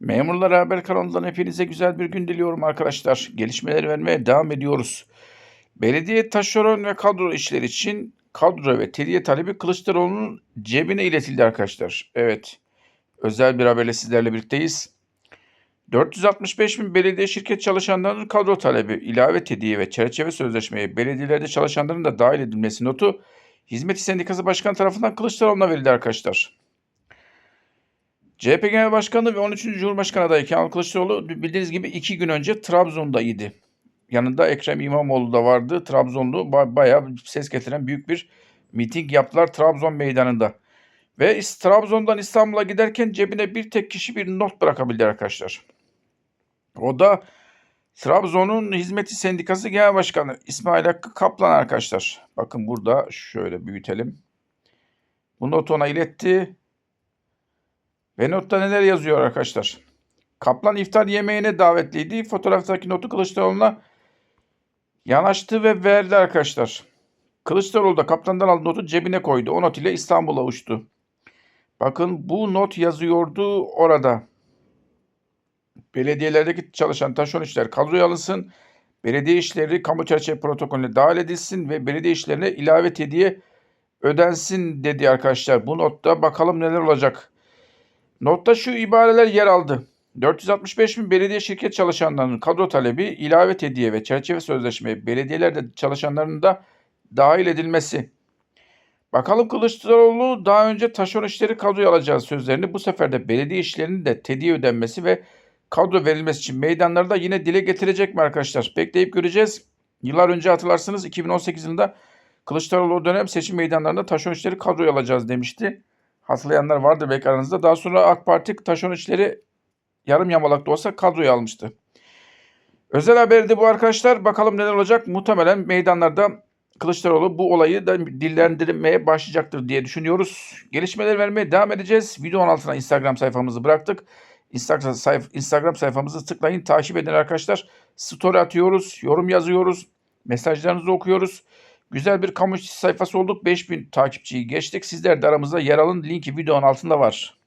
Memurlar Haber kanalından hepinize güzel bir gün diliyorum arkadaşlar. Gelişmeleri vermeye devam ediyoruz. Belediye taşeron ve kadro işleri için kadro ve tediye talebi Kılıçdaroğlu'nun cebine iletildi arkadaşlar. Evet, özel bir haberle sizlerle birlikteyiz. 465 bin belediye şirket çalışanlarının kadro talebi, ilave tediye ve çerçeve sözleşmeye belediyelerde çalışanların da dahil edilmesi notu Hizmet Sendikası Başkanı tarafından Kılıçdaroğlu'na verildi arkadaşlar. CHP Genel Başkanı ve 13. Cumhurbaşkanı adayı Kemal Kılıçdaroğlu bildiğiniz gibi iki gün önce Trabzon'daydı. Yanında Ekrem İmamoğlu da vardı. Trabzonlu ba- bayağı ses getiren büyük bir miting yaptılar Trabzon meydanında. Ve Trabzon'dan İstanbul'a giderken cebine bir tek kişi bir not bırakabildi arkadaşlar. O da Trabzon'un Hizmeti Sendikası Genel Başkanı İsmail Hakkı Kaplan arkadaşlar. Bakın burada şöyle büyütelim. Bu notu ona iletti. Ve notta neler yazıyor arkadaşlar? Kaplan iftar yemeğine davetliydi. Fotoğraftaki notu Kılıçdaroğlu'na yanaştı ve verdi arkadaşlar. Kılıçdaroğlu da kaptandan aldığı notu cebine koydu. O not ile İstanbul'a uçtu. Bakın bu not yazıyordu orada. Belediyelerdeki çalışan taşeron işler kadroya alınsın. Belediye işleri kamu çerçeve protokolüne dahil edilsin ve belediye işlerine ilave hediye ödensin dedi arkadaşlar. Bu notta bakalım neler olacak. Notta şu ibareler yer aldı. 465 bin belediye şirket çalışanlarının kadro talebi, ilave hediye ve çerçeve sözleşmeye belediyelerde çalışanların da dahil edilmesi. Bakalım Kılıçdaroğlu daha önce taşeron işleri kadroya alacağı sözlerini bu sefer de belediye işlerinin de tediye ödenmesi ve kadro verilmesi için meydanlarda yine dile getirecek mi arkadaşlar? Bekleyip göreceğiz. Yıllar önce hatırlarsınız 2018 yılında Kılıçdaroğlu o dönem seçim meydanlarında taşeron işleri kadroya alacağız demişti. Hatırlayanlar vardır belki aranızda. Daha sonra AK Parti taşeron işleri yarım yamalak da olsa kadroya almıştı. Özel haberi de bu arkadaşlar. Bakalım neler olacak. Muhtemelen meydanlarda Kılıçdaroğlu bu olayı da dillendirmeye başlayacaktır diye düşünüyoruz. Gelişmeler vermeye devam edeceğiz. Videonun altına Instagram sayfamızı bıraktık. Instagram, sayf Instagram sayfamızı tıklayın, takip edin arkadaşlar. Story atıyoruz, yorum yazıyoruz, mesajlarınızı okuyoruz. Güzel bir kamu sayfası olduk. 5000 takipçiyi geçtik. Sizler de aramızda yer alın. Linki videonun altında var.